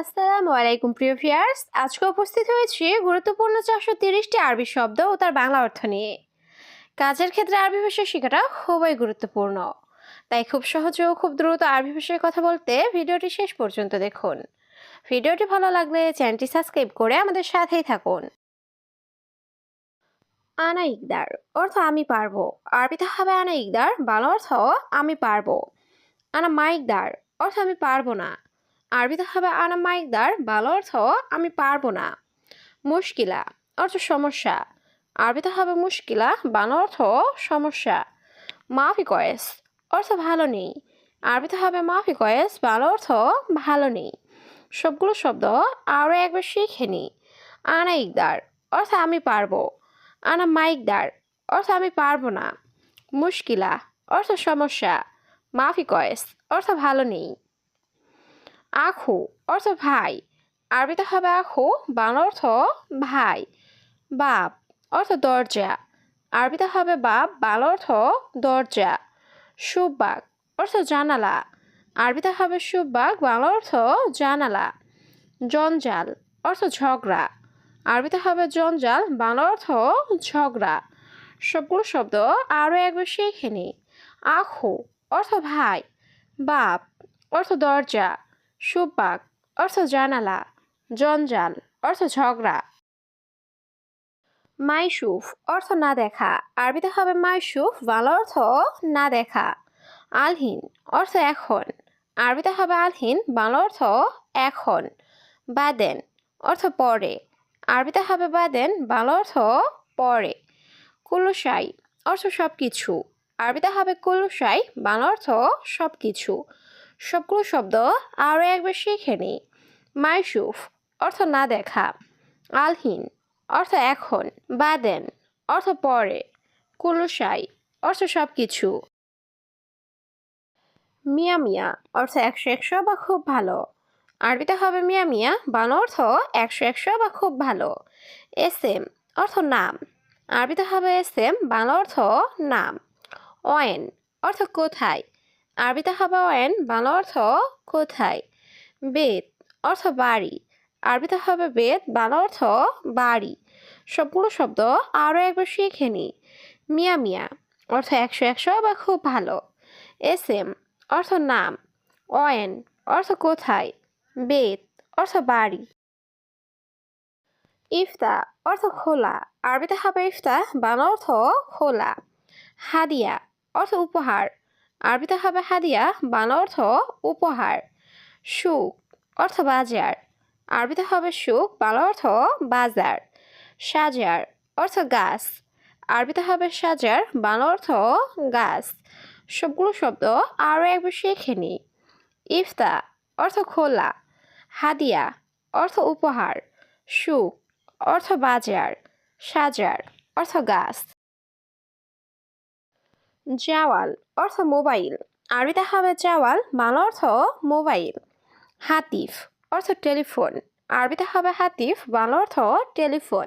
আসসালামু আলাইকুম, প্রিয় ভিয়ার্স আজকে উপস্থিত হয়েছি গুরুত্বপূর্ণ চারশো তিরিশটি আরবি শব্দ ও তার বাংলা অর্থ নিয়ে। কাজের ক্ষেত্রে আরবি ভাষা শেখাটা খুবই গুরুত্বপূর্ণ। তাই খুব সহজে ও খুব দ্রুত আরবি ভাষায় কথা বলতে ভিডিওটি শেষ পর্যন্ত দেখুন। ভিডিওটি ভালো লাগলে চ্যানেলটি সাবস্ক্রাইব করে আমাদের সাথেই থাকুন। আনা ইকদার অর্থ আমি পারব। আরবিতে হবে আনা ইকদার, বাংলা অর্থ আমি পারব। আনা মাইকদার অর্থ আমি পারব না। আরবিতে হবে আনা মাইকদার ভালো অর্থ আমি পারব না। মুশকিলা, অর্থ সমস্যা। আরবিতে হবে মুশকিলা বাংলা অর্থ সমস্যা। মাফি কয়েস, অর্থ ভালো নেই। আরবিতে হবে মাফি কয়েস বাংলা অর্থ ভালো নেই। সবগুলো শব্দ আরও একবার শিখে নিই আনা ইকদার অর্থ আমি পারব। আনা মাইকদার অর্থ আমি পারব না। মুশকিলা, অর্থ সমস্যা। মাফি কয়েস, অর্থ ভালো নেই। আখু, অর্থ ভাই। আরবিতে হবে আখু, বাংলা অর্থ ভাই। বাপ, অর্থ দরজা। আরবিতে হবে বাপ, বাংলা অর্থ দরজা। সুবাক অর্থ জানালা। আরবিতে হবে সুবাক বাংলা অর্থ জানালা। জঞ্জাল, অর্থ ঝগড়া। আরবিতে হবে জঞ্জাল, বাংলা অর্থ ঝগড়া। সবগুলো শব্দ আরও একবার শিখে নিই আখু, অর্থ ভাই। বাপ, অর্থ দরজা। সুপাক, অর্থ জানালা, জঞ্জাল, অর্থ ঝগড়া। মাইসুফ অর্থ না দেখা। আরবিতে হবে মাইসুফ বাংলা অর্থ না দেখা। আলহীন, অর্থ এখন। আরবিতে হবে আলহীন, বাংলা অর্থ এখন। বাদেন, অর্থ পরে। আরবিতে হবে বাদেন, বাংলা অর্থ পরে। কুলুসাই অর্থ সব কিছু আরবিতে হবে কুলুসাই বাংলা অর্থ সব কিছু সবগুলো শব্দ আরও একবার শিখে নিই মাইসুফ অর্থ না দেখা। আলহিন, অর্থ এখন। বাদেন, অর্থ পরে। কুলুসাই, অর্থ সব কিছু মিয়া মিয়া, অর্থ একশো একশো বা খুব ভালো। আরবিতে হবে মিয়া মিয়া, বাংলা অর্থ একশো একশো বা খুব ভালো। এস এম অর্থ নাম। আরবিতে হবে এস এম বাংলা অর্থ নাম। অয়েন, অর্থ কোথায়? আরবিতে হবে অয়েন বাংলা অর্থ কোথায়? বেদ, অর্থ বাড়ি। আরবিতে হবে বেদ, বাংলা অর্থ বাড়ি। সবগুলো শব্দ আরও একবার শিখে নিই মিয়া মিয়া, অর্থ একশো একশো বা খুব ভালো। এস এম, অর্থ নাম। অয়েন অর্থ কোথায়? বেদ, অর্থ বাড়ি। ইফতা, অর্থ খোলা। আরবিতে হবে ইফতা, বাংলা অর্থ খোলা। হাদিয়া, অর্থ উপহার। আরবিতে হবে হাদিয়া, বাংলা অর্থ উপহার। সুখ, অর্থ বাজার। আরবিতে হবে সুখ, বাংলা অর্থ বাজার। সাজার, অর্থ গাছ। আরবিতে হবে সাজার, বাংলা অর্থ গাছ। সবগুলো শব্দ আরও একবার শিখে নিই ইফতা, অর্থ খোলা। হাদিয়া, অর্থ উপহার। সুখ, অর্থ বাজার। সাজার, অর্থ গাছ। জাওয়াল অর্থ মোবাইল। আরবিতে হবে জাওয়াল বাংলা অর্থ মোবাইল। হাতিফ, অর্থ টেলিফোন। আরবিতে হবে হাতিফ, বাংলা অর্থ টেলিফোন।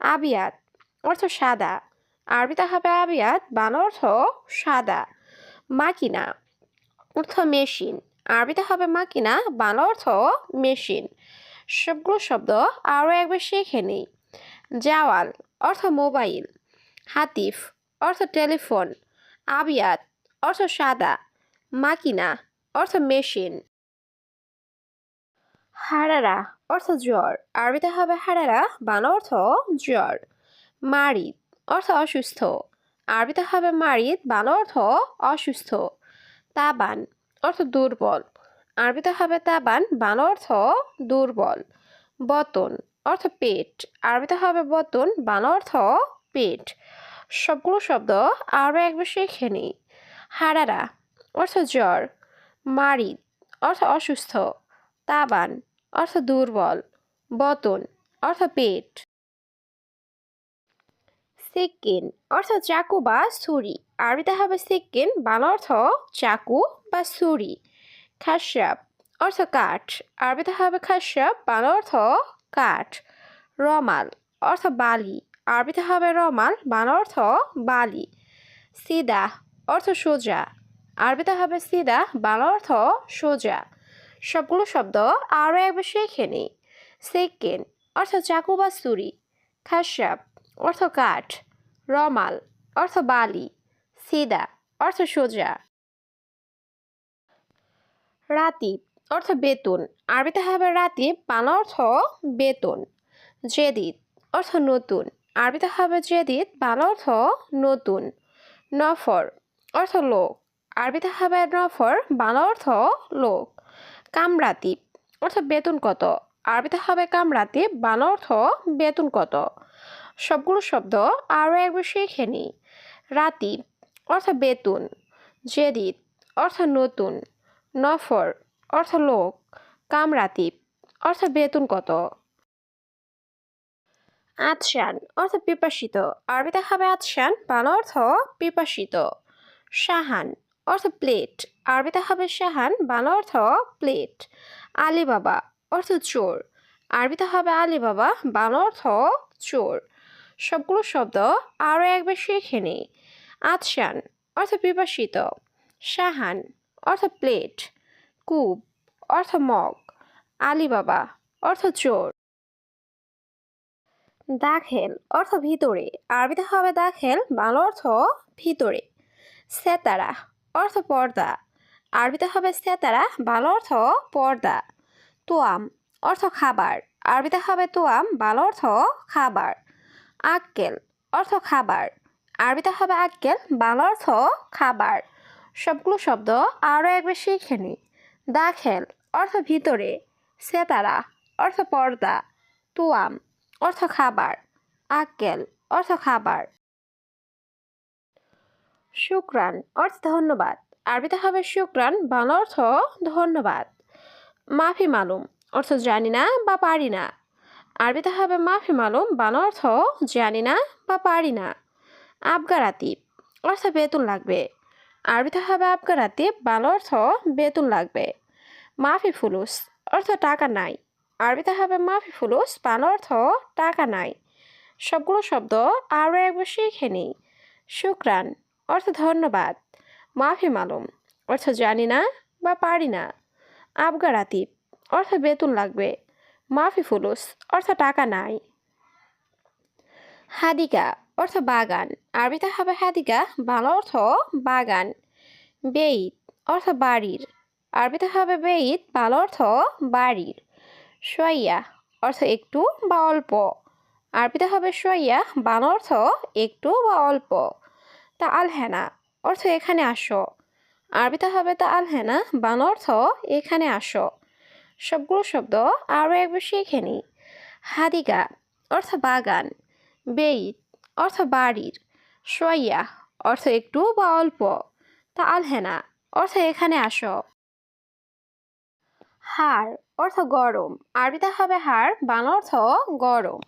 আবিয়াত, অর্থ সাদা। আরবিতে হবে আবিয়াত, বাংলা অর্থ সাদা। মাকিনা, অর্থ মেশিন। আরবিতে হবে মাকিনা, বাংলা অর্থ মেশিন। সবগুলো শব্দ আরও একবার শিখে নিই। জাওয়াল, অর্থ মোবাইল। হাতিফ, অর্থ টেলিফোন। আবিয়াত অর্থ সাদা, মাকিনা, অর্থ মেশিন। হারারা, অর্থ জ্বর। আরবিতে হবে হারারা, বাংলা অর্থ জ্বর। মারিদ, অর্থ অসুস্থ। আরবিতে হবে মারিদ, বাংলা অর্থ অসুস্থ। তাবান, অর্থ দুর্বল। আরবিতে হবে তাবান, বাংলা অর্থ দুর্বল। বতন, অর্থ পেট। আরবিতে হবে বতন, বাংলা অর্থ পেট। সবগুলো শব্দ আরও একবার শিখে নিই। হারারা, অর্থ জ্বর মারিদ অর্থ অসুস্থ, তাবান, অর্থ দুর্বল, বতন, অর্থ পেট। সিক্কিন, অর্থ চাকু বা ছুরি। আরবিতে হবে সিক্কিন, বাংলা অর্থ চাকু বা ছুরি। খাসাব অর্থ কাঠ। আরবিতে হবে খাসাব বাংলা অর্থ কাঠ। রমাল, অর্থ বালি। আরবিতে হবে রমাল, বাংলা অর্থ বালি। সিদা অর্থ সোজা। আরবিতে হবে সিদা, বাংলা অর্থ সোজা। সবগুলো শব্দ আরও একবার শিখে নিই সেকেন্ড, অর্থ চাকু বা ছুরি। খাসাব অর্থ কাঠ। রমাল, অর্থ বালি। সিদা, অর্থ সোজা। রাতিব, অর্থ বেতন। আরবিতে হবে রাতিব, বাংলা অর্থ বেতন। জেদিদ, অর্থ নতুন। আরবিতে হবে জেদিদ, বাংলা অর্থ নতুন। নফর অর্থ লোক। আরবিতে হবে নফর বাংলা অর্থ লোক। কামরাতিব অর্থ বেতন কত? আরবিতে হবে কামরাতিব বাংলা অর্থ বেতন কত? সবগুলো শব্দ আরও একবার শিখে নিই রাতিব অর্থ বেতন। জেদিত অর্থ নতুন। নফর, অর্থ লোক। কামরাতিব অর্থ বেতন কত? আতশান, অর্থ পিপাসিত। আরবিতে হবে আতশান, বাংলা অর্থ পিপাসিত। শাহান অর্থ প্লেট আরবিতে হবে শাহান, বাংলা অর্থ প্লেট আলিবাবা অর্থ চোর। আরবিতে হবে আলিবাবা, বাংলা অর্থ চোর। সবগুলো শব্দ আরও একবার শিখে নিই। আতশান অর্থ পিপাসিত শাহান অর্থ প্লেট কূপ অর্থ মগ। আলিবাবা অর্থ চোর। দাখেল অর্থ ভিতরে। আরবিতে হবে দাখেল, বাংলা অর্থ ভিতরে। সেতারা অর্থ পর্দা। আরবিতে হবে সেতারা বাংলা অর্থ পর্দা। তোয়াম, অর্থ খাবার। আরবিতে হবে তোয়াম, বাংলা অর্থ খাবার। আক্কেল, অর্থ খাবার। আরবিতে হবে আক্কেল, বাংলা অর্থ খাবার। সবগুলো শব্দ আরও একবার শিখে নিই দাখেল, অর্থ ভিতরে। সেতারা অর্থ পর্দা। তুয়াম, অর্থ খাবার। আক্কেল, অর্থ খাবার। শুক্রান অর্থ ধন্যবাদ। আরবিতে হবে শুক্রান বাংলা অর্থ ধন্যবাদ। মাফি মালুম, অর্থ জানি না বা পারি না। আরবিতে হবে মাফি মালুম, বাংলা অর্থ জানি না বা পারি না। আবগারাতিব অর্থ বেতন লাগবে। আরবিতে হবে আবগারাতিব বাংলা অর্থ বেতন লাগবে। মাফি ফুলুস, অর্থ টাকা নাই। আরবিতে হবে মাফি ফুলুস, বাংলা অর্থ টাকা নাই। সবগুলো শব্দ আরও একবার শিখে নিই। শুক্রান অর্থ ধন্যবাদ। মাফি মালুম, অর্থ জানি না বা পারি না। আবগারাতিব অর্থ বেতন লাগবে। মাফি ফুলুস, অর্থ টাকা নাই। হাদিকা, অর্থ বাগান। আরবিতে হবে হাদিকা, বাংলা অর্থ বাগান। বেইত অর্থ বাড়ির। আরবিতে হবে বেইত বাংলা অর্থ বাড়ির। সোয়াইয়া, অর্থ একটু বা অল্প। আরবিতে হবে সোয়াইয়া, বাংলা অর্থ একটু বা অল্প। তা আলহেনা অর্থ এখানে আসো। আরবিতে হবে তা আলহেনা বাংলা অর্থ এখানে আসো। সবগুলো শব্দ আরও একবার শিখে নিই হাদিকা অর্থ বাগান। বেইত, অর্থ বাড়ির। সোয়াইয়া, অর্থ একটু বা অল্প। তা আলহেনা অর্থ এখানে আসো। হাড়, অর্থ গরম। আরবিতে হবে হাড় বাংলা অর্থ গরম।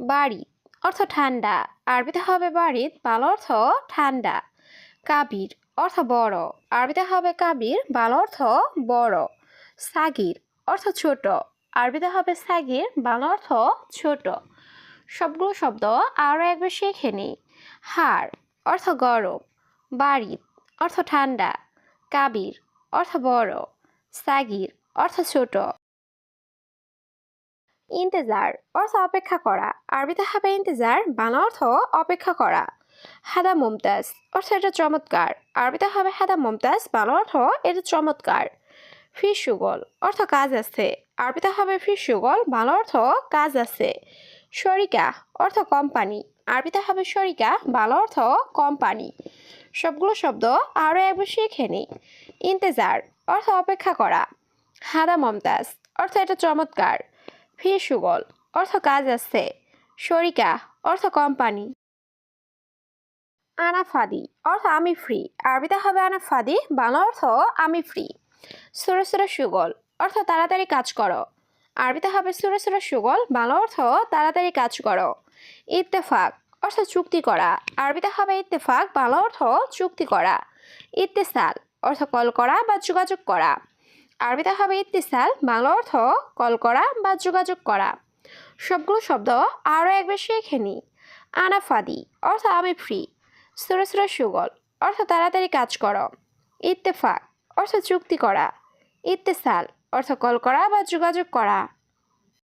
বাড়ি অর্থ ঠান্ডা। আরবিতে হবে বাড়িত বাল অর্থ ঠান্ডা। কাবির, অর্থ বড়। আরবিতে হবে কাবির, বাল অর্থ বড়। সাগির, অর্থ ছোট। আরবিতে হবে সাগির, বাল অর্থ ছোট। সবগুলো শব্দ আরও একবার শিখে নিই। হাড়, অর্থ গরম। বাড়িত অর্থ ঠান্ডা। কাবির, অর্থ বড়। সাগির, অর্থ ছোট। ইন্তেজার, অর্থ অপেক্ষা করা। আরবিতে হবে ইন্তেজার, বাংলা অর্থ অপেক্ষা করা। হাদা মুমতাজ, অর্থ এটা চমৎকার। আরবিতে হবে হাদা মুমতাজ, বাংলা অর্থ এটা চমৎকার। ফিস সুগল, অর্থ কাজ আছে। আরবিতে হবে ফিস সুগল, বাংলা অর্থ কাজ আছে। শরিকা, অর্থ কোম্পানি। আরবিতে হবে শরিকা, বাংলা অর্থ কোম্পানি। সবগুলো শব্দ আরও একবার শিখে নিই ইন্তেজার, অর্থ অপেক্ষা করা। হাদা মমতাজ, অর্থ এটা চমৎকার। ফি সুগল অর্থ কাজ আছে। শরিকা, অর্থ কোম্পানি। আনাফাদি অর্থ আমি ফ্রি আরবিতে হবে আনাফাদি বাংলা অর্থ আমি ফ্রি সুরে সুরে সুগল অর্থ তাড়াতাড়ি কাজ করো। আরবিতে হবে সুরে সুরে সুগল বাংলা অর্থ তাড়াতাড়ি কাজ করো। ইত্তেফাক, অর্থ চুক্তি করা। আরবিতে হবে ইত্তেফাক, বাংলা অর্থ চুক্তি করা। ইত্তেসাল, অর্থ কল করা বা যোগাযোগ করা। আরবিতে হবে ইত্তিসাল, বাংলা অর্থ কল করা বা যোগাযোগ করা। সবগুলো শব্দ আরও একবার শেখে নিই আনাফাদি, অর্থ আমি ফ্রি সুরে সুরে সুগল, অর্থ তাড়াতাড়ি কাজ করো। ইত্তেফাক, অর্থ চুক্তি করা। ইত্তেসাল, অর্থ কল করা বা যোগাযোগ করা।